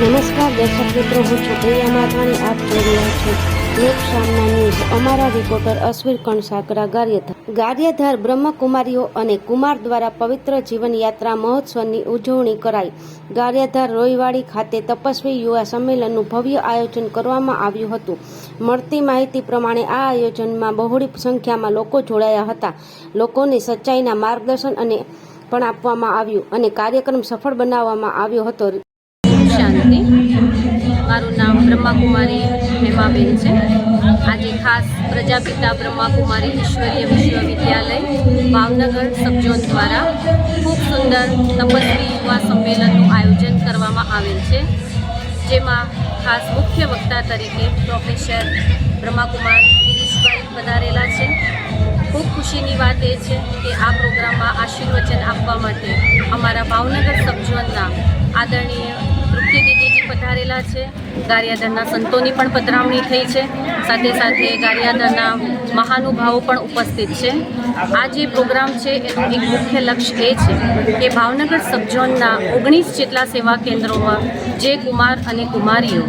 નમસ્કાર, દર્શક મિત્રો, હું છું પ્રિયા માધવાની, આપ જોઈ રહ્યા છો લોકસામના ન્યૂઝ. અમારા રિપોર્ટર અશ્વિર કણસાકરા ગાર્યધર. ગાર્યધર બ્રહ્મકુમારીઓ અને કુમાર દ્વારા પવિત્ર જીવન યાત્રા મહોત્સવની ઉજવણી કરાઈ. ગાર્યધર રોઈવાડી ખાતે તપસ્વી યુવા સંમેલનનું ભવ્ય આયોજન કરવામાં આવ્યું હતું. મળતી માહિતી પ્રમાણે આ આયોજનમાં બહોળી સંખ્યામાં લોકો જોડાયા હતા. લોકોને સચ્ચાઈના માર્ગદર્શન અને પણ આપવામાં આવ્યું અને કાર્યક્રમ સફળ બનાવવામાં આવ્યો હતો. મારું નામ બ્રહ્માકુમારી હેમાબેન છે. આજે ખાસ પ્રજાપિતા બ્રહ્માકુમારી ઈશ્વરીય વિશ્વવિદ્યાલય ભાવનગર સબઝોન દ્વારા ખૂબ સુંદર તપસ્વી યુવા સંમેલનનું આયોજન કરવામાં આવેલ છે. જેમાં ખાસ મુખ્ય વક્તા તરીકે પ્રોફેસર બ્રહ્માકુમાર ગિરીશભાઈ પધારેલા છે. ખૂબ ખુશીની વાત એ છે કે આ પ્રોગ્રામમાં આશીર્વચન આપવા માટે અમારા ભાવનગર સબઝોનના આદરણીય તૃપ્તિ દીદીજી પધારેલા છે. ગારિયાદરના સંતોની પણ પધરામણી થઈ છે. સાથે સાથે ગારિયાદરના મહાનુભાવો પણ ઉપસ્થિત છે. આ જે પ્રોગ્રામ છે, એનું એક મુખ્ય લક્ષ્ય એ છે કે ભાવનગર સબઝોનના ઓગણીસ જેટલા સેવા કેન્દ્રોમાં જે કુમાર અને કુમારીઓ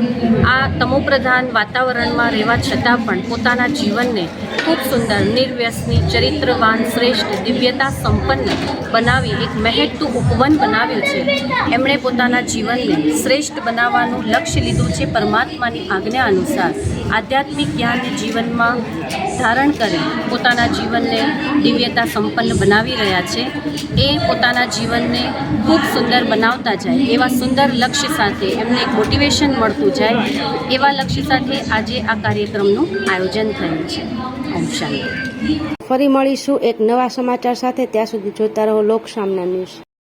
આ તમોપ્રધાન વાતાવરણમાં રહેવા છતાં પણ પોતાના જીવનને ખૂબ સુંદર, નિર્વ્યસની, ચરિત્રવાન, શ્રેષ્ઠ, દિવ્યતા સંપન્ન બનાવી એક મહેકતું ઉપવન બનાવ્યું છે. એમણે પોતાના જીવનને શ્રેષ્ઠ બનાવવાનું લક્ષ્ય લીધું છે પરમાત્માની આજ્ઞા અનુસાર. આધ્યાત્મિક જ્ઞાન જીવનમાં ધારણ કરી પોતાના જીવનને દિવ્યતા સંપન્ન બનાવી રહ્યા છે. એ પોતાના જીવનને ખૂબ સુંદર બનાવતા જાય, એવા સુંદર લક્ષ્ય સાથે એમને મોટિવેશન મળતું જાય, એવા લક્ષ્ય સાથે આજે આ કાર્યક્રમનું આયોજન થયું છે. ફરી મળીશું એક નવા સમાચાર સાથે, ત્યાં સુધી જોતા રહો લોક સામના ન્યૂઝ.